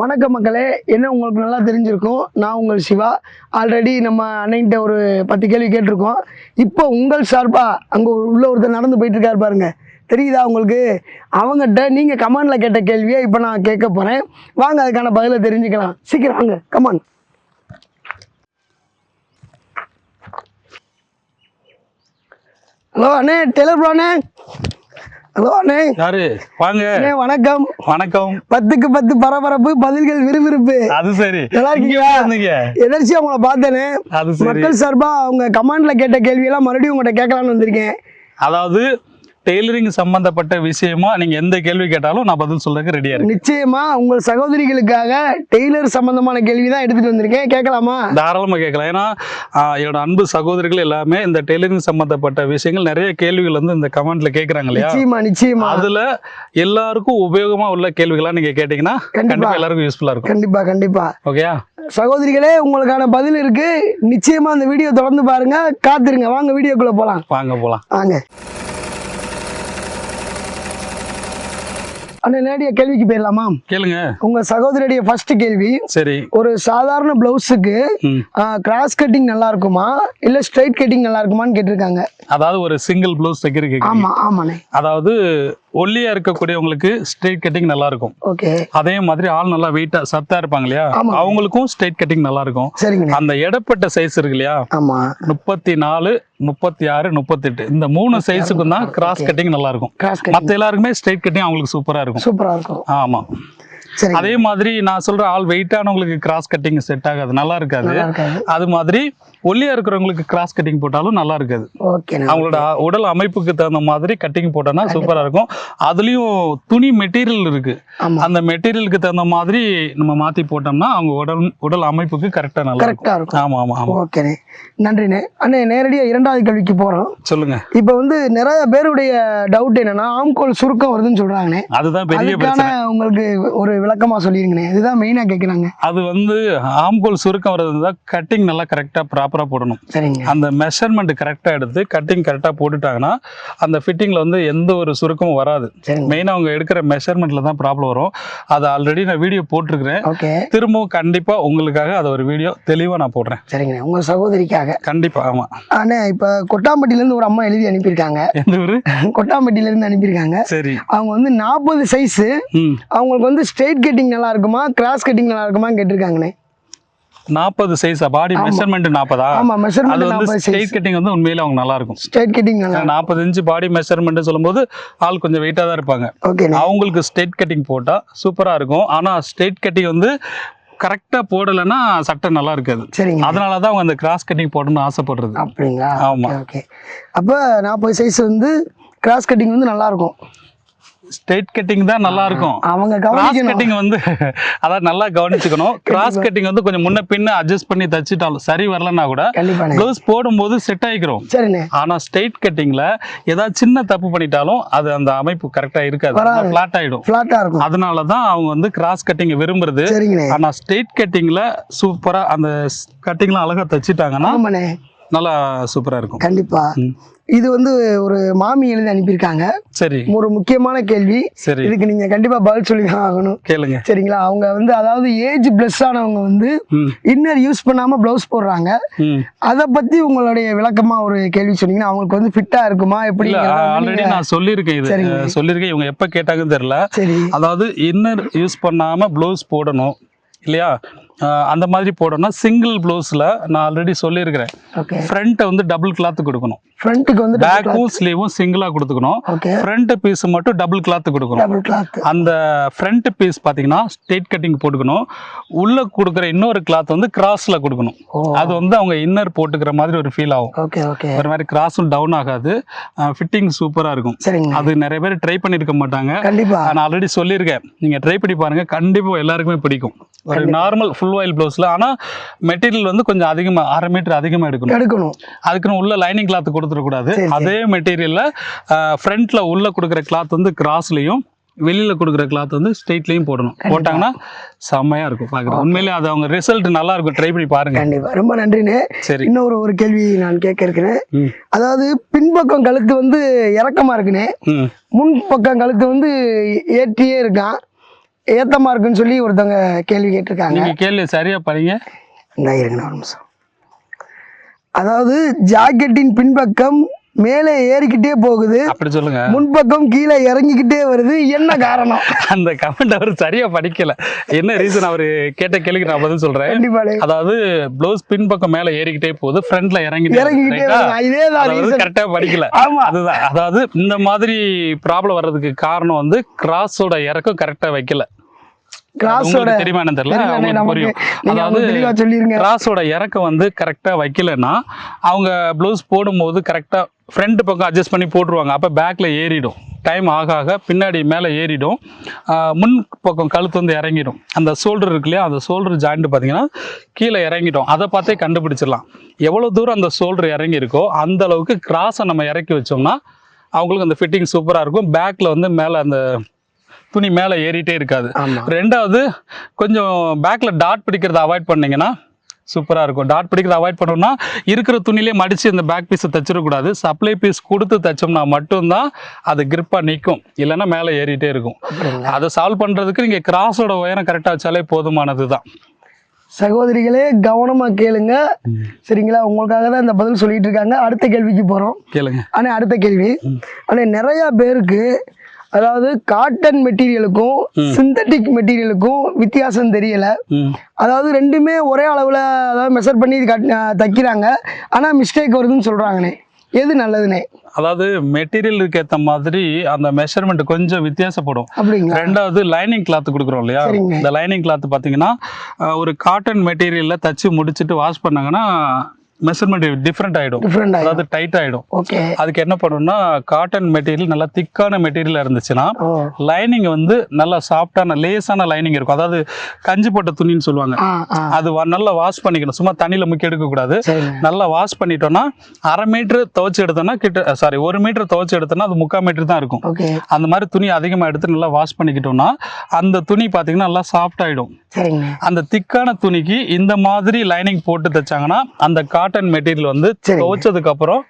வணக்கம் மக்களே. என்ன உங்களுக்கு நல்லா தெரிஞ்சிருக்கும்? நான் உங்கள் சிவா. ஆல்ரெடி நம்ம அன்னைகிட்ட ஒரு பத்து கேள்வி கேட்டிருக்கோம். இப்போ உங்கள் சார்பாக அங்கே உள்ள ஒருத்தர் நடந்து போயிட்டு இருக்காரு பாருங்க. தெரியுதா உங்களுக்கு? அவங்ககிட்ட நீங்கள் கமாண்டில் கேட்ட கேள்வியை இப்போ நான் கேட்க போகிறேன் வாங்க அதுக்கான பதிலை தெரிஞ்சுக்கலாம். சீக்கிரம் வாங்க. கமான் ஹலோ அண்ணே. டெய்லர் ப்ரோ அண்ணே. ஹலோ அண்ணே. யாரு? வாங்க. வணக்கம். வணக்கம். பத்துக்கு பத்து பரபரப்பு பதில்கள் விறுவிறுப்பு. அது சரி. நல்லா இருக்கீங்களா? வந்தீங்க. எதர்ச்சியா உங்களை பார்த்தேனே. மக்கள் சார்பா அவங்க கமாண்ட்ல கேட்ட கேள்வியெல்லாம் மறுபடியும் உங்கள்கிட்ட கேட்கலான்னு வந்திருக்கேன். அதாவது டெய்லரிங் சம்பந்தப்பட்ட விஷயமா நீங்க எந்த கேள்வி கேட்டாலும் நான் பதில் சொல்றதுக்கு ரெடியா இருக்கேன். நிச்சயமா உங்கள் சகோதரிகளுக்காக டெய்லர் சம்பந்தமான கேள்வி தான் எடுத்துட்டு வந்திருக்கேன். கேட்கலாமா? தாராளமா கேட்கலாம். ஏன்னா என்னோட அன்பு சகோதரிகள் எல்லாமே இந்த டெய்லரிங் சம்பந்தப்பட்ட விஷயங்கள் நிறைய கேள்விகள் வந்து இந்த கமெண்ட்ல கேக்குறாங்க இல்லையா? நிச்சயமா நிச்சயமா. அதுல எல்லாருக்கும் உபயோகமா உள்ள கேள்விகளா நீங்க கேட்டீங்கன்னா. கண்டிப்பா. எல்லாருக்கும் யூஸ்ஃபுல்லா இருக்கும். கண்டிப்பா கண்டிப்பா. ஓகேயா சகோதரிகளே உங்களுக்கான பதில் இருக்கு. நிச்சயமா அந்த வீடியோ தொடர்ந்து பாருங்க. காத்துருங்க. வாங்க வீடியோக்குள்ள போலாம். வாங்க போலாம். வாங்க. அண்ணா நேரடியா கேள்விக்கு போயிடலாமா? கேளுங்க. உங்க சகோதரியுடைய ஃபர்ஸ்ட் கேள்வி. சரி. ஒரு சாதாரண பிளவுஸுக்கு. கிராஸ் கட்டிங் நல்லா இருக்குமா? இல்ல ஸ்ட்ரைட் கட்டிங் நல்லா இருக்குமான்னு கேட்டிருக்காங்க. அதாவது ஒரு சிங்கிள் ப்ளவுஸ் தைக்கிறதுக்கு ஆமா ஆமாண்ணே. அதாவது ஒல்லியா இருக்கக்கூடியவங்களுக்கு ஸ்ட்ரெயிட் கட்டிங் நல்லா இருக்கும் அதே மாதிரி ஆள் நல்லா வெயிட்டா சத்தா இருப்பாங்க இல்லையா. அவங்களுக்கும் ஸ்ட்ரெயிட் கட்டிங் நல்லா இருக்கும் அந்த இடப்பட்ட சைஸ் இருக்கு இல்லையா? முப்பத்தி நாலு முப்பத்தி ஆறு முப்பத்தெட்டு. இந்த மூணு சைஸுக்கும் தான் கிராஸ் கட்டிங் நல்லா இருக்கும் மத்த எல்லாருக்குமே ஸ்ட்ரெயிட் கட்டிங் அவங்களுக்கு சூப்பரா இருக்கும். சூப்பரா இருக்கும். ஆமா. அதே மாதிரி நான் சொல்ற ஆள் வெயிட்டானவங்களுக்கு கிராஸ் கட்டிங் செட் ஆகாது. நல்லா இருக்காது. அது மாதிரி ஒல்லியா இருக்கிறவங்களுக்கு கிராஸ் கட்டிங் போட்டாலும் நல்லா இருக்காது. அவங்களோட உடல் அமைப்புக்கு தகுந்த மாதிரி கட்டிங் போட்டோம்னா சூப்பரா இருக்கும். அதுலயும் துணி மெட்டீரியல் இருக்கு. அந்த மெட்டீரியலுக்கு தகுந்த மாதிரி நம்ம மாத்தி போட்டோம்னா அவங்க உடல் உடல் அமைப்புக்கு கரெக்டா நல்லா கரெக்டா இருக்கும். ஆமா ஆமா ஆமா. ஓகேண்ணே நன்றிண்ணே அண்ணே நேரடியா இரண்டாவது கேள்விக்கு போறோம். சொல்லுங்க. இப்போ வந்து நிறைய பேருடைய டவுட் என்னன்னா ஆம்கோல் சுருக்கம் வருதுன்னு சொல்றாங்கண்ணே. அதுதான் பெரிய பிரச்சனை. உங்களுக்கு ஒரு விளக்கமா சொல்லிருங்கண்ணே. இதுதான் மெயினா கேட்குறாங்க அது வந்து ஆம்கோல் சுருக்கம் வர்றது கட்டிங் நல்லா கரெக்டா ப்ராப்பரா போடணும். சரிங்க. அந்த மெஷர்மெண்ட் கரெக்டா எடுத்து கட்டிங் கரெக்டா போட்டுட்டாங்கன்னா அந்த ஃபிட்டிங்ல வந்து எந்த ஒரு சுருக்கமும் வராது. சரிங்க. மெயினா அவங்க எடுக்கிற மெஷர்மெண்ட்ல தான் ப்ராப்ளம் வரும். அது ஆல்ரெடி நான் வீடியோ போட்டிருக்கிறேன். ஓகே. திரும்பவும் கண்டிப்பா உங்களுக்காக அதை ஒரு வீடியோ தெளிவா நான் போடுறேன். சரிங்கண்ணே. உங்க சகோதரிக்காக. கண்டிப்பா ஆமா. அண்ணே இப்போ கொட்டாம்பட்டியிலேருந்து ஒரு அம்மா எழுதி அனுப்பியிருக்காங்க. எந்த ஊரு? கொட்டாம்பட்டியிலேருந்து அனுப்பியிருக்காங்க. சரி. அவங்க வந்து நாற்பது சைஸு அவங்களுக்கு வந்து ஸ்ட்ரெயிட் கட்டிங் நல்லா இருக்குமா கிராஸ் கட்டிங் நல்லா இருக்குமான்னு கேட்டிருக்காங்கண்ணே நாற்பது சைஸா பாடி மெஷர்மெண்ட் நாற்பதா ஆமா அது மெஷர்மெண்ட் வந்து நாற்பது சைஸ் ஸ்ட்ரெயிட் கட்டிங் வந்து உண்மையில அவங்க நல்லா இருக்கும். ஸ்ட்ரெயிட் கட்டிங் நல்லா நாற்பது இன்ச்சு பாடி மெஷர்மெண்ட் சொல்லும்போது ஆள் கொஞ்சம் வெயிட்டாக தான் இருப்பாங்க. ஓகேண்ணே. அவங்களுக்கு ஸ்ட்ரெயிட் கட்டிங் போட்டா சூப்பரா இருக்கும். ஆனா ஸ்ட்ரெயிட் கட்டிங் வந்து கரெக்டா போடலைன்னா சட்டை நல்லா இருக்காது. சரிங்க. அதனால தான் அவங்க அந்த கிராஸ் கட்டிங் போடணும்னு ஆசைப்படுறது. அப்படிங்களா? ஆமா. Okay okay. அப்போ நாற்பது சைஸ் வந்து கிராஸ் கட்டிங் வந்து நல்லா இருக்கும் ஸ்ட்ரெயிட் கட்டிங் தான் நல்லா இருக்கும். அவங்க கிராஸ் கட்டிங் வந்து அதான் நல்லா கவனிச்சுக்கணும். கிராஸ் கட்டிங் வந்து கொஞ்சம் முன்ன பின்ன அட்ஜஸ்ட் பண்ணி தச்சுட்டாலும் சரி வரலன்னா கூட ப்ளவுஸ் போடும்போது செட் ஆகிக்கிறோம் ஆனா ஸ்ட்ரெயிட் கட்டிங்ல ஏதாவது சின்ன தப்பு பண்ணிட்டாலும் அது அந்த அமைப்பு கரெக்டா இருக்காது. ஃபிளாட் ஆயிடும். இருக்கும். அதனால தான் அவங்க வந்து கிராஸ் கட்டிங் விரும்புறது. ஆனா ஸ்ட்ரெயிட் கட்டிங்ல சூப்பரா அந்த கட்டிங்லாம் அழகா தச்சுட்டாங்கன்னா நல்லா சூப்பரா இருக்கும். கண்டிப்பா. ம். இது வந்து ஒரு மாமி எழுதி அனுப்பியிருக்காங்க. சரி. ஒரு முக்கியமான கேள்வி. சரி. இதுக்கு நீங்க கண்டிப்பா பதில் சொல்லி தான் ஆகணும். கேளுங்க. சரிங்களா? அவங்க வந்து அதாவது ஏஜ் பிளஸ் ஆனவங்க வந்து இன்னர் யூஸ் பண்ணாம பிளவுஸ் போடுறாங்க. அதை பத்தி உங்களுடைய விளக்கமா ஒரு கேள்வி சொன்னீங்கன்னா அவங்களுக்கு வந்து ஃபிட்டா இருக்குமா? எப்படி ஆல்ரெடி நான் சொல்லியிருக்கேன் இது. சொல்லியிருக்கேன். இவங்க எப்ப கேட்டாங்கன்னு தெரியல. சரி. அதாவது இன்னர் யூஸ் பண்ணாம ப்ளவுஸ் போடணும். இல்லையா? அந்த மாதிரி போடணும்னா சிங்கிள் ப்ளவுஸ்ல நான் ஆல்ரெடி சொல்லியிருக்கிறேன். ஃப்ரண்ட்டை வந்து டபுள் கிளாத் கொடுக்கணும். ஃப்ரண்ட்டுக்கு வந்து பேக்கும் ஸ்லீவும் சிங்கிளா கொடுத்துக்கணும். ஃப்ரண்ட் பீஸ் மட்டும் டபுள் கிளாத் கொடுக்கணும். அந்த ஃப்ரண்ட் பீஸ் பார்த்தீங்கன்னா ஸ்ட்ரெயிட் கட்டிங் போட்டுக்கணும். உள்ள கொடுக்குற இன்னொரு கிளாத் வந்து கிராஸ்ல கொடுக்கணும். அது வந்து அவங்க இன்னர் போட்டுக்கிற மாதிரி ஒரு ஃபீல் ஆகும். ஒரு மாதிரி கிராஸும் டவுன் ஆகாது. ஃபிட்டிங் சூப்பரா இருக்கும். அது நிறைய பேர் ட்ரை பண்ணியிருக்க மாட்டாங்க. கண்டிப்பா. நான் ஆல்ரெடி சொல்லியிருக்கேன். நீங்க ட்ரை பண்ணி பாருங்க. கண்டிப்பா எல்லாருக்குமே பிடிக்கும். ஒரு நார்மல் ஃபுல் ஆயில் ப்ளவுஸ்ல ஆனா மெட்டீரியல் வந்து கொஞ்சம் அதிகமா அரை மீட்டர் அதிகமா எடுக்கணும். எடுக்கணும். அதுக்குன்னு உள்ள லைனிங் கிளாத் கொடுத்துடக்கூடாது. அதே மெட்டீரியல்ல ஃப்ரண்ட்ல உள்ள கொடுக்குற கிளாத் வந்து கிராஸ்லயும் வெளியில கொடுக்குற கிளாத் வந்து ஸ்ட்ரெயிட்லயும் போடணும். போட்டாங்கன்னா செம்மையா இருக்கும் பாக்குறது உண்மையிலேயே அது அவங்க ரிசல்ட் நல்லா இருக்கும். ட்ரை பண்ணி பாருங்க. கண்டிப்பா. ரொம்ப நன்றிண்ணே. சரி. இன்னொரு ஒரு கேள்வி நான் கேட்க இருக்கிறேன். அதாவது பின்பக்கம் கழுத்து வந்து இறக்கமா இருக்குண்ணே. ம். முன் பக்கம் கழுத்து வந்து ஏற்றியே இருக்கான். ஏத்தமா இருக்குன்னு சொல்லி ஒருத்தவங்க கேள்வி கேட்டிருக்காங்க. கேள்வி சரியா படிங்க. இந்த இருங்க ஒரு நிமிஷம். அதாவது ஜாக்கெட்டின் பின்பக்கம் மேலே ஏறிக்கிட்டே போகுது. அப்படி சொல்லுங்க. முன்பக்கம் கீழே இறங்கிக்கிட்டே வருது. என்ன காரணம்? அந்த கமெண்ட் அவர் சரியா படிக்கல. என்ன ரீசன் அவர் கேட்ட கேள்விக்கு நான் பதில் சொல்றேன். அதாவது ப்ளவுஸ் பின்பக்கம் மேல ஏறிக்கிட்டே போகுது. ஃப்ரண்ட்ல இறங்கிட்டே இறங்கிக்கிட்டே வருது. இதே தான் reason. கரெக்டா படிக்கல. அதுதான். அதாவது இந்த மாதிரி ப்ராப்ளம் வர்றதுக்கு காரணம் வந்து கிராஸோட இறக்கம் கரெக்டா வைக்கல. கிராஸோட தெரியுமா தெரியல? அதாவது சொல்லிருங்க. கிராஸோட இறக்கம் வந்து கரெக்டாக வைக்கலன்னா அவங்க ப்ளவுஸ் போடும்போது கரெக்டாக ஃப்ரண்ட் பக்கம் அட்ஜஸ்ட் பண்ணி போட்டுருவாங்க. அப்போ பேக்கில் ஏறிடும். டைம் ஆக ஆக பின்னாடி மேலே ஏறிடும். முன் பக்கம் கழுத்து வந்து இறங்கிடும். அந்த ஷோல்டர் இருக்கு இல்லையா அந்த ஷோல்டர் ஜாயிண்ட் பார்த்தீங்கன்னா கீழே இறங்கிடும். அதை பார்த்தே கண்டுபிடிச்சிடலாம். எவ்வளோ தூரம் அந்த ஷோல்டர் இறங்கி இருக்கோ அந்த அளவுக்கு கிராஸை நம்ம இறக்கி வச்சோம்னா அவங்களுக்கு அந்த ஃபிட்டிங் சூப்பராக இருக்கும். பேக்கில் வந்து மேலே அந்த துணி மேலே ஏறிட்டே இருக்காது. ரெண்டாவது கொஞ்சம் பேக்கில் டாட் பிடிக்கிறத அவாய்ட் பண்ணீங்கன்னா சூப்பராக இருக்கும். டாட் பிடிக்கிறத அவாய்ட் பண்ணோம்னா இருக்கிற துணியிலே மடித்து இந்த பேக் பீஸை தச்சிடக்கூடாது சப்ளை பீஸ் கொடுத்து தைச்சோம்னா மட்டும்தான் அது கிரிப்பாக நிற்கும் இல்லைன்னா மேலே ஏறிட்டே இருக்கும்? அதை சால்வ் பண்ணுறதுக்கு நீங்கள் கிராஸோட உயரம் கரெக்டாக வச்சாலே போதுமானது தான். சகோதரிகளே கவனமா கேளுங்க. சரிங்களா? உங்களுக்காக தான் இந்த பதில் சொல்லிட்டு இருக்காங்க. அடுத்த கேள்விக்கு போறோம். கேளுங்க. ஆனா அடுத்த கேள்வி. ஆனா நிறைய பேருக்கு அதாவது காட்டன் மெட்டீரியலுக்கும் சிந்தட்டிக் மெட்டீரியலுக்கும் வித்தியாசம் தெரியல. அதாவது ரெண்டுமே ஒரே அளவில் அதாவது மெஷர் பண்ணி தைக்கிறாங்க. ஆனால் மிஸ்டேக் வருதுன்னு சொல்கிறாங்கண்ணே எது நல்லதுண்ணே அதாவது மெட்டீரியலுக்கு ஏற்ற மாதிரி அந்த மெஷர்மெண்ட் கொஞ்சம் வித்தியாசப்படும். ரெண்டாவது லைனிங் கிளாத் கொடுக்குறோம் இல்லையா. இந்த லைனிங் கிளாத் பார்த்தீங்கன்னா ஒரு காட்டன் மெட்டீரியலில் தச்சு முடிச்சுட்டு வாஷ் பண்ணாங்கன்னா மெஷர்மெண்ட் டிஃப்ரெண்ட் ஆகும் அதாவது டைட் ஆகிடும் ஓகே அதுக்கு என்ன பண்ணணும்னா காட்டன் மெட்டீரியல் நல்லா திக்கான மெட்டீரியல் இருந்துச்சுன்னா லைனிங் வந்து நல்லா சாஃப்டான லேசான லைனிங் இருக்கும். அதாவது கஞ்சி போட்ட துணின்னு சொல்லுவாங்க. அது நல்லா வாஷ் பண்ணிக்கணும். சும்மா தண்ணியில் முக்கி எடுக்கக்கூடாது. சரிங்க. நல்லா வாஷ் பண்ணிட்டோம்னா அரை மீட்டர் துவைச்சு எடுத்தோம்னா கிட்ட சாரி ஒரு மீட்டர் துவைச்சு எடுத்தோம்னா அது முக்கால் மீட்டர் தான் இருக்கும். அந்த மாதிரி துணி அதிகமாக எடுத்து நல்லா வாஷ் பண்ணிக்கிட்டோம்னா அந்த துணி பார்த்தீங்கன்னா நல்லா சாஃப்ட் சரிங்க. அந்த திக்கான துணிக்கு இந்த மாதிரி லைனிங் போட்டு தைச்சாங்கன்னா அந்த காட்டன் மெட்டீரியல் வந்து. துவைச்சதுக்கு அப்புறம்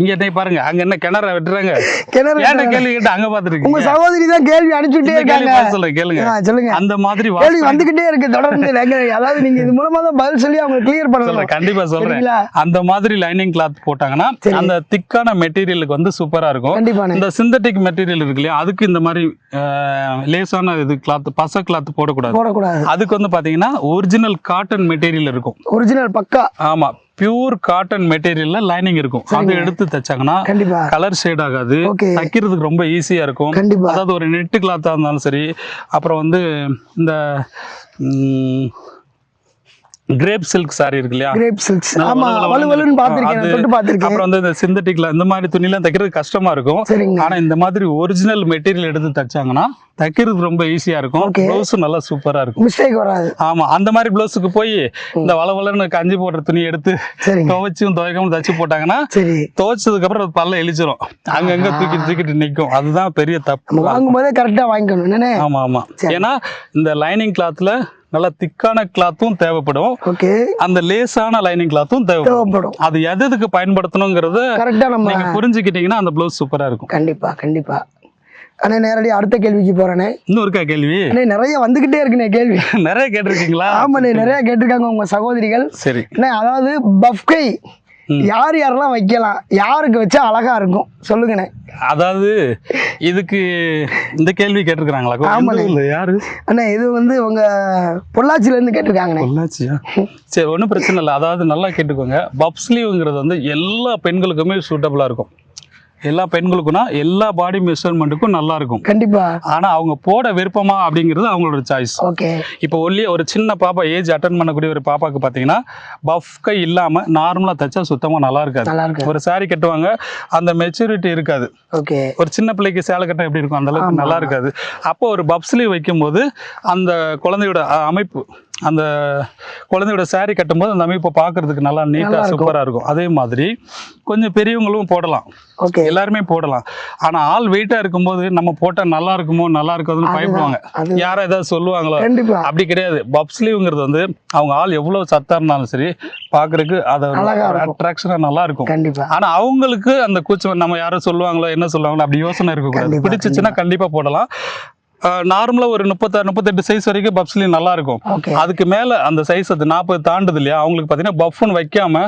இங்க என்ன பாருங்க. அங்க என்ன கிணற வெட்டுறாங்க? கிணறு ஏன்டா கேள்வி கேட்டு அங்க உங்க பாத்துருக்கீங்க சகோதரி தான் கேள்வி அனுப்பிச்சுட்டே இருக்காங்க. சொல்லுங்க கேளுங்க. சொல்லுங்க. அந்த மாதிரி கேள்வி வந்துகிட்டே இருக்கு தொடர்ந்து. அதாவது நீங்க இது மூலமா தான் பதில் சொல்லி அவங்க கிளியர் சொல்றேன் கண்டிப்பா சொல்றேன். அந்த மாதிரி லைனிங் கிளாத் போட்டாங்கன்னா. அந்த திக்கான மெட்டீரியலுக்கு வந்து சூப்பரா இருக்கும். இந்த சிந்தட்டிக் மெட்டீரியல் இருக்கு இல்லையா அதுக்கு இந்த மாதிரி லேசான இது கிளாத் பச கிளாத் போடக்கூடாது. போடக்கூடாது. அதுக்கு வந்து பாத்தீங்கன்னா ஒரிஜினல் காட்டன் மெட்டீரியல் இருக்கும். ஒரிஜினல் பக்கா? ஆமா. பியூர் காட்டன் மெட்டீரியல்ல லைனிங் இருக்கும். அது எடுத்து தைச்சாங்கன்னா கலர் ஷேட் ஆகாது. தைக்கிறதுக்கு ரொம்ப ஈஸியா இருக்கும். அதாவது ஒரு நெட்டு கிளாத்தா இருந்தாலும் சரி. அப்புறம் வந்து இந்த கிரேப் சில்க் saree இருக்கு இல்லையா கிரேப் சில்க்ஸ் ஆமா வள வள வலு வலுன்னு வளன்னு பார்த்திருக்கேன் அது- நான் தொட்டு பார்த்திருக்கேன். அப்புறம் வந்து இந்த சிந்தட்டிக்ல இந்த மாதிரி துணிலாம் தைக்கிறது கஷ்டமா இருக்கும். ஆனா இந்த மாதிரி ஒரிஜினல் மெட்டீரியல் எடுத்து தைச்சாங்கன்னா தைக்கிறது ரொம்ப ஈஸியா இருக்கும். ப்ளவுஸும் நல்லா சூப்பரா இருக்கும். மிஸ்டேக் வராது. ஆமா அந்த மாதிரி ப்ளவுஸுக்கு போய் இந்த வள வளன்னு கஞ்சி போடுற துணி எடுத்து துவைச்சும் துவைக்காம தச்சு போட்டாங்கன்னா சரி. துவைச்சதுக்கு அப்புறம் அது பல்ல இழிச்சிரும் அங்கங்க தூக்கி தூக்கிட்டு நிக்கும். அதுதான் பெரிய தப்பு. வாங்கும் போதே கரெக்டா வாங்கிக்கணும். ஆமா ஆமா. சரி. ஏன்னா இந்த லைனிங் கிளாத்ல நல்லா திக்கான கிளாத்தும் தேவைப்படும். ஓகே அந்த லேசான லைனிங் கிளாத்தும் தேவைப்படும். அது எது எதுக்கு பயன்படுத்தணுங்கிறத கரெக்டா நம்ம புரிஞ்சுக்கிட்டீங்கன்னா அந்த ப்ளவுஸ் சூப்பரா இருக்கும். கண்டிப்பா கண்டிப்பா. அண்ணே நேரடி அடுத்த கேள்விக்கு போறேனே. இன்னும் இருக்கா கேள்வி? அண்ணே நிறைய வந்துகிட்டே இருக்குண்ணே கேள்வி. நிறைய கேட்டிருக்கீங்களா? ஆமாண்ணே நிறைய கேட்டிருக்காங்க உங்க சகோதரிகள். சரி. அண்ணே அதாவது பஃப்கை. யார் யாரெல்லாம் வைக்கலாம்? யாருக்கு வச்சா அழகா இருக்கும்? சொல்லுங்கண்ணே. அதாவது இதுக்கு இந்த கேள்வி கேட்டிருக்கிறாங்களா? ஆமாண்ணே. யாரு? அண்ணே இது வந்து உங்க பொள்ளாச்சில இருந்து கேட்டிருக்காங்கண்ணே. பொள்ளாச்சியா? சரி ஒன்றும் பிரச்சனை இல்லை. அதாவது நல்லா கேட்டுக்கோங்க. பப் ஸ்லீவ்ங்கிறது வந்து எல்லா பெண்களுக்குமே சூட்டபுளாக இருக்கும். எல்லா பெண்களுக்கும்னா எல்லா பாடி மெஷர்மெண்ட்டுக்கும் நல்லா இருக்கும் கண்டிப்பா. ஆனால் அவங்க போட விருப்பமா அப்படிங்கிறது அவங்களோட சாய்ஸ் ஓகே. இப்போ ஒல்லி ஒரு சின்ன பாப்பா ஏஜ் அட்டன் பண்ணக்கூடிய ஒரு பாப்பாக்கு பார்த்தீங்கன்னா பஃப் கை இல்லாமல் நார்மலாக தைச்சா சுத்தமாக நல்லா இருக்காது ஒரு saree கட்டுவாங்க அந்த மெச்சூரிட்டி இருக்காது. ஓகே. ஒரு சின்ன பிள்ளைக்கு சேலை கட்ட எப்படி இருக்கும்? அந்த அளவுக்கு. நல்லா இருக்காது அப்போ ஒரு பப்ஸ்லி வைக்கும்போது அந்த குழந்தையோட அமைப்பு அந்த குழந்தையோட saree கட்டும்போது அந்த அமைப்பை பார்க்கறதுக்கு நல்லா நீட்டாக. சூப்பராக இருக்கும். அதே மாதிரி கொஞ்சம் பெரியவங்களும் போடலாம். ஓகே எல்லாருமே போடலாம். ஆனால் ஆள் வெயிட்டாக இருக்கும்போது நம்ம போட்டால் நல்லா இருக்குமோ நல்லா இருக்காதுன்னு பயப்படுவாங்க. யாரும் ஏதாவது சொல்லுவாங்களோ. அப்படி கிடையாது. பப் ஸ்லீவ்ங்கிறது வந்து அவங்க ஆள் எவ்வளவு சத்தா இருந்தாலும் சரி பார்க்கறதுக்கு அதை. அட்ராக்ஷனாக நல்லா இருக்கும். கண்டிப்பா. ஆனா அவங்களுக்கு அந்த கூச்சம் நம்ம யாரும் சொல்லுவாங்களோ என்ன சொல்லுவாங்களோ அப்படி யோசனை இருக்கக்கூடாது. பிடிச்சிச்சுன்னா கண்டிப்பா போடலாம். நார்மலாக ஒரு முப்பத்தாறு முப்பத்தெட்டு சைஸ் வரைக்கும் பப்ஸ்லி நல்லா இருக்கும் அதுக்கு மேலே அந்த சைஸ் அது நாற்பது தாண்டுது இல்லையா? அவங்களுக்கு பார்த்தீங்கன்னா பஃப்னு வைக்காம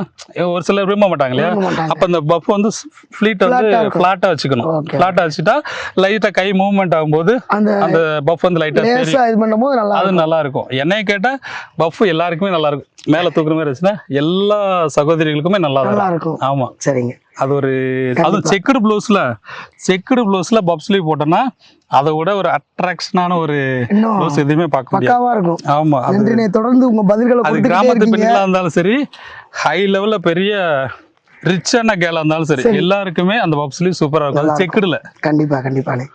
ஒரு சிலர் விரும்ப மாட்டாங்க இல்லையா. அப்போ அந்த பஃப் வந்து ஃப்ளீட் வந்து. ஃப்ளாட்டாக வச்சுக்கணும். ஃப்ளாட்டாக வச்சுட்டா லைட்டாக கை மூவ்மெண்ட் ஆகும்போது அந்த பஃப் வந்து லைட்டாக இது பண்ணும்போது நல்லா அது நல்லா இருக்கும் என்னைய கேட்டால் பஃப் எல்லாருக்குமே நல்லா இருக்கும் மேலே தூக்குற மாதிரி இருந்துச்சுன்னா எல்லா சகோதரிகளுக்குமே நல்லா இருக்கும் ஆமாம் சரிங்க. அது ஒரு அதுவும் செக்குடு ப்ளவுஸில் செக்குடு ப்ளவுஸில் பப்ஸ்லீவ் போட்டோன்னா அதை விட ஒரு அட்ராக்ஷனான ஒரு ப்ளவுஸ் எதுவுமே பார்க்க முடியாது. பக்காவா இருக்கும். ஆமா அது தொடர்ந்து உங்க பதில்களை அது கிராமத்து பெண்களா இருந்தாலும் சரி ஹை லெவல்ல பெரிய ரிச்சான கேலா இருந்தாலும் சரி எல்லாருக்குமே அந்த பப்ஸ்லீவ் சூப்பரா இருக்கும். அது செக்குடுல. கண்டிப்பா கண்டிப்பாண்ணே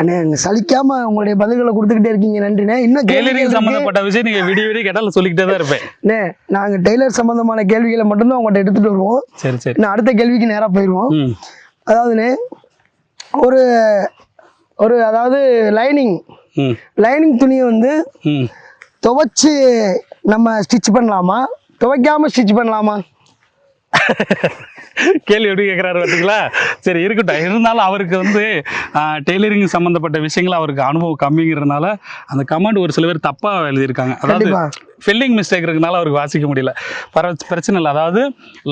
அண்ணே. சலிக்காம உங்களுடைய பதில்களை கொடுத்துக்கிட்டே இருக்கீங்க. நன்றிண்ணே. இன்னும் டெய்லரிங் இருக்கு. சம்பந்தப்பட்ட விஷயம் நீங்க விடிய விடிய கேட்டாலும் சொல்லிக்கிட்டே தான் இருப்பேன். அண்ணே நாங்க டெய்லர் சம்பந்தமான கேள்விகளை மட்டும்தான் உங்கள்கிட்ட எடுத்துட்டு வருவோம். சரி சரி. இன்னும் அடுத்த கேள்விக்கு நேரா போயிடுவோம் அதாவதுண்ணே ஒரு ஒரு அதாவது லைனிங் லைனிங் துணியை வந்து துவைச்சு நம்ம ஸ்டிச் பண்ணலாமா? துவைக்காம ஸ்டிச் பண்ணலாமா? கேள்வி எப்படி கேட்குறாரு பார்த்தீங்களா சரி இருக்கட்டும். இருந்தாலும் அவருக்கு வந்து டெய்லரிங் சம்மந்தப்பட்ட விஷயங்கள் அவருக்கு அனுபவம் கம்மிங்கிறதுனால அந்த கமெண்ட் ஒரு சில பேர் தப்பாக எழுதியிருக்காங்க. அதாவது. ஃபில்லிங் மிஸ்டேக் இருக்கனால அவருக்கு வாசிக்க முடியல. பர பிரச்சனை இல்லை. அதாவது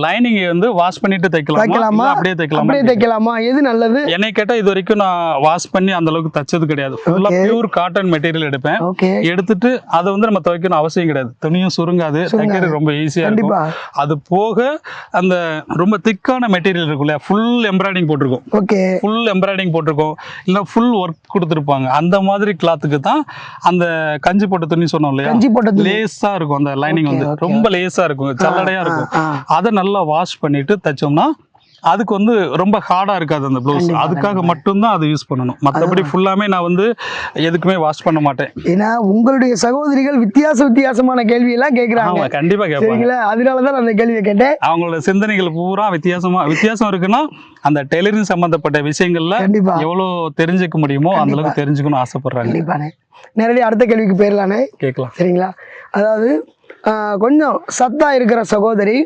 லைனிங்கை வந்து வாஷ் பண்ணிட்டு தைக்கலாமா? தைக்கலாமா? அப்படியே தைக்கலாமா? அப்படியே தைக்கலாமா? எது நல்லது? என்னை கேட்டால் இது வரைக்கும் நான் வாஷ் பண்ணி அந்த அளவுக்கு தச்சது கிடையாது. ஃபுல்லாக பியூர் காட்டன் மெட்டீரியல் எடுப்பேன். எடுத்துட்டு அதை வந்து நம்ம துவைக்கணும் அவசியம் கிடையாது. துணியும் சுருங்காது. தைக்கிறது ரொம்ப ஈஸியாக இருக்கும். அது போக அந்த ரொம்ப திக்கான மெட்டீரியல் இருக்கும் இல்லையா? ஃபுல் எம்ப்ராய்டிங் போட்டிருக்கும். ஓகே ஃபுல் எம்ப்ராய்டிங் போட்டிருக்கோம். இல்லை ஃபுல் ஒர்க் கொடுத்துருப்பாங்க. அந்த மாதிரி கிளாத்துக்கு தான் அந்த கஞ்சி போட்ட துணி சொன்னோம் இல்லையா? கஞ்சி போட்ட துணி. லேஸா இருக்கும் அந்த லைனிங் வந்து. ரொம்ப லேஸா இருக்கும் சல்லடையா இருக்கும். அதை நல்லா வாஷ் பண்ணிட்டு தைச்சோம்னா அதுக்கு வந்து ரொம்ப ஹார்டா இருக்காது அந்த ப்ளவுஸ் அதுக்காக மட்டும்தான் அதை யூஸ் பண்ணணும். மற்றபடி ஃபுல்லாமே நான் வந்து எதுக்குமே வாஷ் பண்ண மாட்டேன். ஏன்னா உங்களுடைய சகோதரிகள் வித்தியாச வித்தியாசமான கேள்வி எல்லாம் கேக்குறாங்க. ஆமா கண்டிப்பா கேட்பாங்க. அதனாலதான் நான் அந்த கேள்வியை கேட்டேன். அவங்களோட சிந்தனைகள் பூரா வித்தியாசமா வித்தியாசம் இருக்குன்னா அந்த டெய்லரிங் சம்பந்தப்பட்ட விஷயங்கள்ல எவ்வளவு தெரிஞ்சுக்க முடியுமோ அந்த அளவுக்கு தெரிஞ்சுக்கணும் ஆசைப்படுறாங்க. கண்டிப்பாண்ணே நேரடி அடுத்த கேள்விக்கு போயிடலானே. கேட்கலாம். சரிங்களா? அதாவது கொஞ்சம் சத்தா இருக்கிற சகோதரி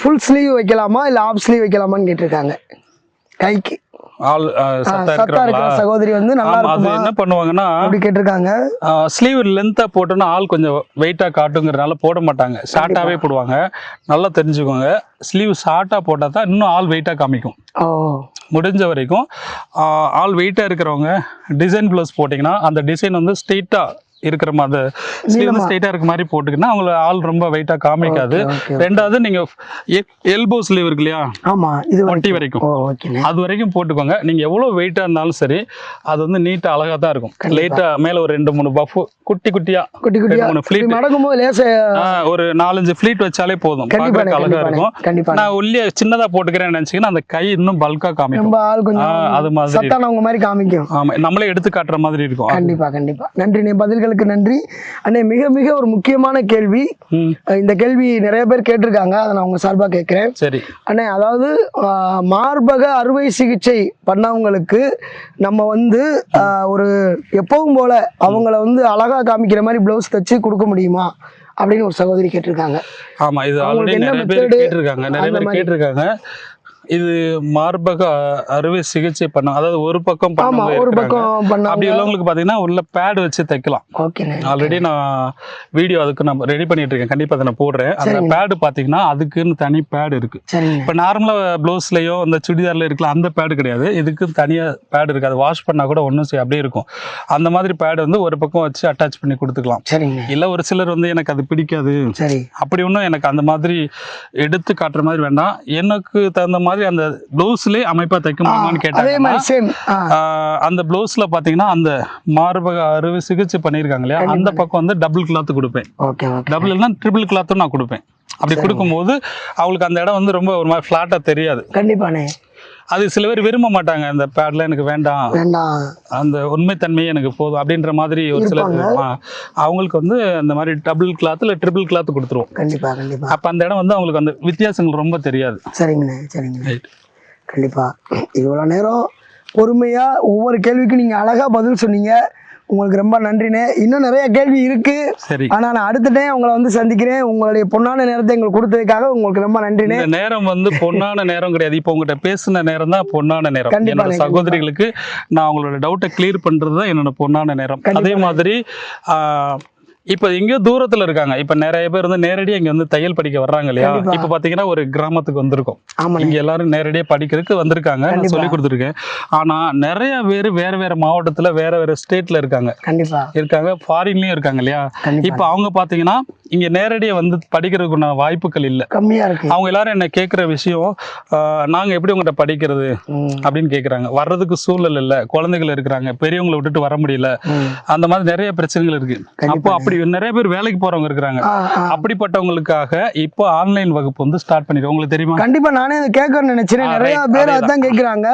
ஃபுல் ஸ்லீவ் வைக்கலாமா இல்லை ஆஃப் ஸ்லீவ் வைக்கலாமான்னு கேட்டிருக்காங்க. கைக்கு. சத்தா இருக்கிற சகோதரி வந்து நல்லா அது என்ன பண்ணுவாங்கன்னா அப்படி கேட்டிருக்காங்க. ஸ்லீவ் லென்த்தாக போட்டோன்னா ஆள் கொஞ்சம் வெயிட்டாக காட்டுங்கிறனால போட மாட்டாங்க. ஷார்ட்டாகவே போடுவாங்க. நல்லா தெரிஞ்சுக்கோங்க. ஸ்லீவ் ஷார்ட்டாக போட்டால் தான் இன்னும் ஆள் வெயிட்டாக காமிக்கும். முடிஞ்ச வரைக்கும் ஆ, ஆள் வெயிட்டாக இருக்கிறவங்க டிசைன் ப்ளவுஸ் போட்டிங்கன்னா அந்த டிசைன் வந்து ஸ்ட்ரெயிட்டாக இருக்கிற மாதிரி ஸ்ட்ரெயிட்டாக இருக்க மாதிரி போட்டுக்கின்னா அவங்கள ஆள் ரொம்ப வெயிட்டாக காமிக்காது. ரெண்டாவது நீங்கள் எல்போ ஸ்லீவ் இருக்கு இல்லையா? ஆமா இது ஒட்டி வரைக்கும். அது வரைக்கும் போட்டுக்கோங்க. நீங்க எவ்வளவு வெயிட்டா இருந்தாலும் சரி அது வந்து நீட்டா அழகா தான் இருக்கும். லைட்டா மேல ஒரு ரெண்டு மூணு பஃப் குட்டி குட்டியா. குட்டி குட்டியா. மூணு ஃபிளீட் நடக்கும்போது லேச ஒரு நாலஞ்சு ஃபிளீட் வச்சாலே போதும். பார்க்கறதுக்கு அழகா இருக்கும். நான் உள்ளே சின்னதா போட்டுக்கிறேன்னு நினைச்சீங்கன்னா அந்த கை இன்னும் பல்கா காமிக்கும். அது மாதிரி சத்தானவங்க மாதிரி காமிக்கும். ஆமா நம்மளே எடுத்து காட்டுற மாதிரி இருக்கும். கண்டிப்பா கண்டிப்பா. நன்றி நீ பதில்களுக்கு நன்றி. அண்ணே மிக மிக ஒரு முக்கியமான கேள்வி. இந்த கேள்வி நிறைய பேர் கேட்டிருக்காங்க. அதை நான் உங்க சார்பா கேட்கிறேன். சரி. அண்ணே அதாவது மார்பக அறுவை சிகிச்சை பண்ணவங்களுக்கு நம்ம வந்து ஒரு எப்பவும் போல அவங்கள வந்து அழகா காமிக்கிற மாதிரி ப்ளவுஸ் தச்சு கொடுக்க முடியுமா? அப்படின்னு ஒரு சகோதரி கேட்டிருக்காங்க. ஆமா இது ஆல்ரெடி நிறைய பேர்? கேட்டிருக்காங்க. நிறைய பேர். கேட்டிருக்காங்க. இது மார்பக அறுவை சிகிச்சை பண்ண அதாவது ஒரு பக்கம் ஒரு. பக்கம் பண்ணாங்க அப்படி உள்ளவங்களுக்கு பாத்தீங்கன்னா உள்ள பேட் வச்சு தைக்கலாம். ஆல்ரெடி நான் வீடியோ அதுக்கு நான் ரெடி பண்ணிட்டு இருக்கேன். கண்டிப்பா அதை நான் போடுறேன். அந்த. பேடு பாத்தீங்கன்னா அதுக்குன்னு தனி பேடு இருக்கு. இப்போ நார்மலாக ப்ளவுஸ்லையோ இந்த சுடிதார்ல இருக்கலாம் அந்த பேடு கிடையாது. இதுக்கு தனியாக பேடு இருக்கு. அது வாஷ் பண்ணா கூட ஒன்றும் அப்படியே இருக்கும். அந்த மாதிரி பேடு வந்து ஒரு பக்கம் வச்சு அட்டாச் பண்ணி கொடுத்துக்கலாம். இல்லை ஒரு சிலர் வந்து எனக்கு அது பிடிக்காது. அப்படி ஒன்றும் எனக்கு அந்த மாதிரி எடுத்து காட்டுற மாதிரி வேண்டாம். எனக்கு தகுந்த மாதிரி அந்த ப்ளவுஸ்லேயே அமைப்பாக தைக்க முடியுமான்னு அதே கேட்டாங்கன்னா மாதிரி சேம் ஆஹ் அந்த ப்ளவுஸில் பார்த்தீங்கன்னா அந்த மார்பக அறுவை சிகிச்சை பண்ணியிருக்காங்க இல்லையா? அந்த பக்கம் வந்து டபுள் கிளாத் கொடுப்பேன். டபுள் இல்லைனா ட்ரிபிள் கிளாத்தும் நான் கொடுப்பேன். அப்படி கொடுக்கும்போது அவங்களுக்கு அந்த இடம் வந்து ரொம்ப ஒரு மாதிரி ஃப்ளாட்டாக தெரியாது. கண்டிப்பாண்ணே. அது சில பேர் விரும்ப மாட்டாங்க அந்த பேட்ல எனக்கு வேண்டாம். அந்த உண்மைத்தன்மையே எனக்கு போதும் அப்படின்ற மாதிரி ஒரு சிலர் ஆ, அவங்களுக்கு வந்து அந்த மாதிரி டபுள் கிளாத் இல்லை ட்ரிபிள் கிளாத் கொடுத்துருவோம். கண்டிப்பா கண்டிப்பா. அப்போ அந்த இடம் வந்து அவங்களுக்கு அந்த வித்தியாசங்கள் ரொம்ப தெரியாது. சரிங்கண்ணே ரைட் கண்டிப்பா. இவ்வளோ நேரம் பொறுமையா ஒவ்வொரு கேள்விக்கும் நீங்க அழகா பதில் சொன்னீங்க. உங்களுக்கு ரொம்ப நன்றிண்ணே. இன்னும் நிறைய கேள்வி இருக்கு. சரி. ஆனா நான் அடுத்த டைம் உங்களை வந்து சந்திக்கிறேன். உங்களுடைய பொன்னான நேரத்தை எங்களுக்கு கொடுத்ததுக்காக உங்களுக்கு ரொம்ப நன்றிண்ணே. நேரம் வந்து பொன்னான நேரம் கிடையாது. இப்போ உங்ககிட்ட பேசின நேரம் தான் பொன்னான நேரம். என்னோட. சகோதரிகளுக்கு நான் அவங்களோட டவுட்டை கிளியர் பண்றது தான் என்னோட பொன்னான நேரம். அதே மாதிரி ஆஹ், இப்போ எங்கேயோ தூரத்துல இருக்காங்க. இப்போ நிறைய பேர் வந்து நேரடியாக இங்க வந்து தையல் படிக்க வர்றாங்க இல்லையா. இப்போ பாத்தீங்கன்னா ஒரு கிராமத்துக்கு வந்திருக்கோம். இங்க எல்லாரும் நேரடியாக படிக்கிறதுக்கு வந்திருக்காங்க. சொல்லி கொடுத்துருக்கேன். ஆனா நிறைய பேர் வேற வேற மாவட்டத்துல வேற வேற ஸ்டேட்ல இருக்காங்க. கண்டிப்பா. இருக்காங்க. ஃபாரின்லயும் இருக்காங்க இல்லையா? இப்போ அவங்க பாத்தீங்கன்னா இங்க நேரடியாக வந்து படிக்கிறதுக்குண்டான வாய்ப்புகள் இல்லை. கம்மியா இருக்கு. அவங்க எல்லாரும் என்ன கேட்குற விஷயம் நாங்க எப்படி உங்கள்கிட்ட படிக்கிறது அப்படின்னு கேட்குறாங்க வர்றதுக்கு சூழல் இல்லை. குழந்தைகள் இருக்கிறாங்க. பெரியவங்களை விட்டுட்டு வர முடியல. அந்த மாதிரி நிறைய பிரச்சனைகள் இருக்கு. அப்போ அப்படி நிறைய பேர் வேலைக்கு போறவங்க இருக்கிறாங்க. அப்படிப்பட்டவங்களுக்காக இப்போ ஆன்லைன் வகுப்பு வந்து ஸ்டார்ட் பண்ணிடுவோம் உங்களுக்கு தெரியுமா? கண்டிப்பா நானே அதை கேட்கணும்னு நினைச்சேன். நிறைய. பேர். அதான் கேக்குறாங்க.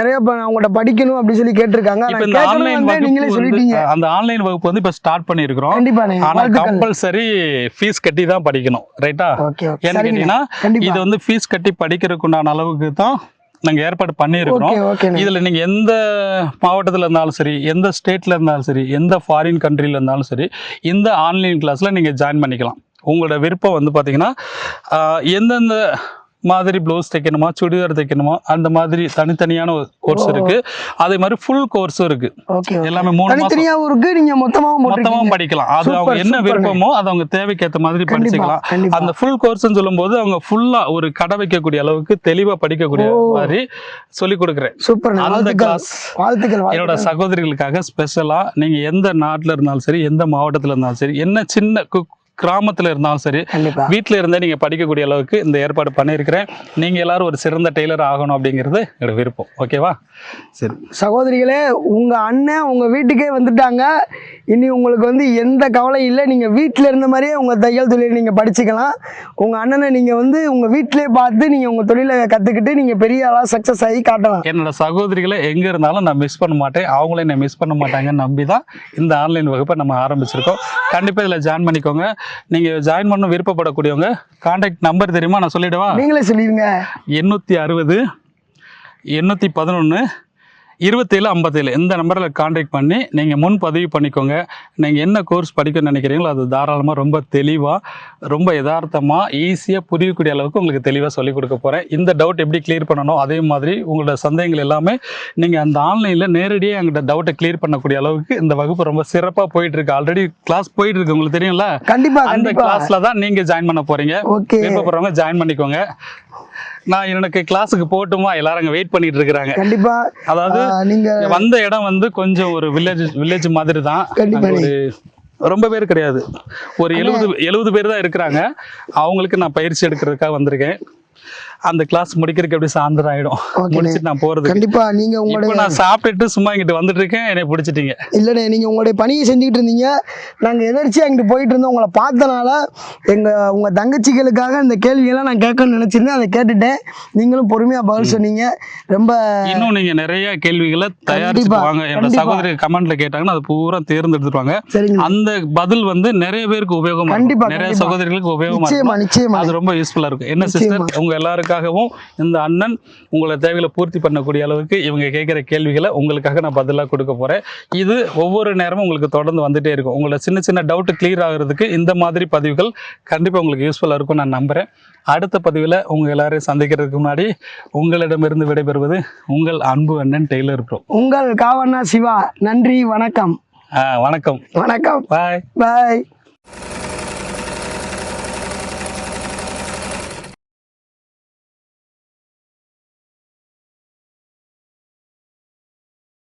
நிறைய உங்கள்ட்ட படிக்கணும் அப்படி சொல்லி கேட்டிருக்காங்க. நீங்களே சொல்லிட்டீங்க. அந்த ஆன்லைன் வகுப்பு வந்து இப்போ ஸ்டார்ட் பண்ணியிருக்கிறோம். கண்டிப்பா ஆனா கம்பல்சரி ஃபீஸ் கட்டி தான் படிக்கணும். ரைட்டா ஏன்னு கேட்டீங்கன்னா இது வந்து ஃபீஸ் கட்டி படிக்கிறதுக்கு உண்டான அளவுக்கு தான் நாங்க ஏற்பாடு பண்ணியிருக்கிறோம். இதுல நீங்க எந்த மாவட்டத்துல இருந்தாலும் சரி எந்த ஸ்டேட்ல இருந்தாலும் சரி எந்த ஃபாரின் கண்ட்ரில இருந்தாலும் சரி இந்த ஆன்லைன் கிளாஸ்ல நீங்க ஜாயின் பண்ணிக்கலாம். உங்களோட விருப்பம் வந்து பாத்தீங்கன்னா ஆஹ், எந்தெந்த மாதிரி ப்ளவுஸ் தைக்கணுமா சுடிதார் தைக்கணுமா அந்த மாதிரி தனித்தனியான கோர்ஸ். இருக்கு. அதே மாதிரி ஃபுல் கோர்ஸும் இருக்கு. எல்லாமே மூணு தனித்தனியாவும் இருக்கு நீங்க மொத்தமாவும் மொத்தமா போட்டுருக்கீங்க படிக்கலாம். அது அவங்க என்ன. விருப்பமோ அது அவங்க தேவைக்கேற்ற மாதிரி கண்டிப்பா படிச்சுக்கலாம். அந்த ஃபுல் கோர்ஸ்னு சொல்லும்போது அவங்க ஃபுல்லா ஒரு கடை வைக்கக்கூடிய அளவுக்கு தெளிவா படிக்கக்கூடிய. மாதிரி சொல்லி கொடுக்குறேன். சூப்பர் அந்த வாழ்த்துக்கள். என்னோட சகோதரிகளுக்காக ஸ்பெஷலா நீங்க எந்த நாட்டுல இருந்தாலும் சரி எந்த மாவட்டத்துல இருந்தாலும் சரி என்ன சின்ன கு- கிராமத்துல இருந்தாலும் சரி வீட்ல இருந்தே நீங்க படிக்கக்கூடிய அளவுக்கு இந்த ஏற்பாடு பண்ணியிருக்கிறேன். நீங்க எல்லாரும் ஒரு சிறந்த டெய்லர் ஆகணும் அப்படிங்கிறது என்னோட விருப்பம். ஓகேவா? சரி. சகோதரிகளே உங்க அண்ணன் உங்க வீட்டுக்கே வந்துட்டாங்க. இனி உங்களுக்கு வந்து எந்த கவலையும் இல்லை. நீங்க வீட்டில் இருந்த மாதிரியே உங்க தையல் தொழிலை நீங்க படிச்சுக்கலாம். உங்க அண்ணனை நீங்க வந்து உங்க வீட்டிலே பார்த்து நீங்க உங்க தொழிலை கத்துக்கிட்டு நீங்க பெரிய ஆளா சக்சஸ் ஆகி காட்டலாம். என்னோட சகோதரிகளை எங்க இருந்தாலும் நான் மிஸ் பண்ண மாட்டேன். அவங்களே என்னை மிஸ் பண்ண மாட்டாங்கன்னு நம்பி தான் இந்த ஆன்லைன் வகுப்பை நம்ம ஆரம்பிச்சிருக்கோம். கண்டிப்பா இதுல ஜாயின் பண்ணிக்கோங்க. நீங்க ஜாயின் பண்ண விருப்பப்படக்கூடியவங்க கான்டாக்ட் நம்பர் தெரியுமா? நான் சொல்லிடவா? நீங்களே சொல்லிடுங்க. எண்ணூற்றி அறுபது எண்ணூற்றி பதினொன்று இருபத்தேழு ஐம்பத்தேழு. இந்த நம்பரில் காண்டாக்ட் பண்ணி நீங்கள் முன் பதிவு பண்ணிக்கோங்க. நீங்கள் என்ன கோர்ஸ் படிக்கணும்னு நினைக்கிறீங்களோ அது தாராளமாக ரொம்ப தெளிவாக ரொம்ப யதார்த்தமாக ஈஸியாக புரியக்கூடிய அளவுக்கு உங்களுக்கு தெளிவாக சொல்லிக் கொடுக்க போகிறேன் இந்த டவுட் எப்படி கிளியர் பண்ணணும் அதே மாதிரி உங்களோட சந்தேகங்கள் எல்லாமே நீங்கள் அந்த ஆன்லைனில் நேரடியாக எங்கிட்ட டவுட்டை கிளியர் பண்ணக்கூடிய அளவுக்கு இந்த வகுப்பு ரொம்ப சிறப்பாக போயிட்டு இருக்கு ஆல்ரெடி கிளாஸ் போயிட்டு இருக்கு உங்களுக்கு தெரியும்ல? கண்டிப்பா அந்த கிளாஸில் தான் நீங்கள் ஜாயின் பண்ண போகிறீங்க விருப்பப்படுறவங்க ஜாயின் பண்ணிக்கோங்க. நான் எனக்கு கிளாஸுக்கு போகட்டுமா எல்லாரும் அங்கே வெயிட் பண்ணிட்டு இருக்கிறாங்க. கண்டிப்பா. அதாவது நீங்க வந்த இடம் வந்து கொஞ்சம் ஒரு வில்லேஜ் வில்லேஜ் மாதிரி தான். ஒரு ரொம்ப பேர் கிடையாது. ஒரு எழுபது எழுபது பேர் தான் இருக்கிறாங்க. அவங்களுக்கு நான் பயிற்சி எடுக்கிறதுக்காக வந்திருக்கேன். அந்த கிளாஸ் முடிக்கிறதுக்கு எப்படி சாயந்தரம் ஆயிடும். முடிச்சுட்டு நான் போறதுக்கு. கண்டிப்பா நீங்க உங்களுடைய நான் சாப்பிட்டுட்டு சும்மா இங்கிட்டு வந்துட்டு இருக்கேன் என்னை பிடிச்சிட்டீங்க. இல்லைண்ணே நீங்கள் உங்களுடைய பணியை செஞ்சுக்கிட்டு இருந்தீங்க. நாங்கள் எதர்ச்சியாக அங்கிட்டு போயிட்டு இருந்தோம். உங்களை பார்த்தனால எங்கள் உங்கள் தங்கச்சிகளுக்காக இந்த கேள்வியெல்லாம் நான் கேட்கணும்னு நினச்சிருந்தேன். அதை கேட்டுட்டேன். நீங்களும் பொறுமையாக பதில் சொன்னீங்க. ரொம்ப இன்னும் நீங்க நிறைய கேள்விகளை தயாரிச்சுட்டு வாங்க. என்னோட. சகோதரி கமெண்ட்ல கேட்டாங்கன்னா அது பூரா தேர்ந்தெடுத்துருவாங்க. அந்த பதில் வந்து நிறைய பேருக்கு உபயோகமா கண்டிப்பா, நிறைய. சகோதரிகளுக்கு உபயோகமா நிச்சயமா நிச்சயமா. அது ரொம்ப யூஸ்ஃபுல்லா இருக்கும். என்ன. சிஸ்டர் உங்க எல்லாருக்காகவும் இந்த அண்ணன் உங்களை தேவைகளை பூர்த்தி பண்ணக்கூடிய அளவுக்கு இவங்க கேட்குற கேள்விகளை உங்களுக்காக நான் பதிலாக கொடுக்க போறேன். இது ஒவ்வொரு நேரமும் உங்களுக்கு தொடர்ந்து வந்துட்டே இருக்கும். உங்களோட சின்ன சின்ன டவுட் கிளியர் ஆகுறதுக்கு இந்த மாதிரி பதிவுகள் கண்டிப்பா உங்களுக்கு யூஸ்ஃபுல்லா இருக்கும் நான் நம்புறேன். அடுத்த பதிவில் உங்க எல்லாரையும் சந்திக்கிறதுக்கு முன்னாடி உங்களிடமிருந்து விடைபெறுவது உங்கள் அன்பு அண்ணன் டெய்லர் ப்ரோ உங்கள் காவண்ணா சிவா நன்றி வணக்கம். வணக்கம். வணக்கம். பாய் பாய்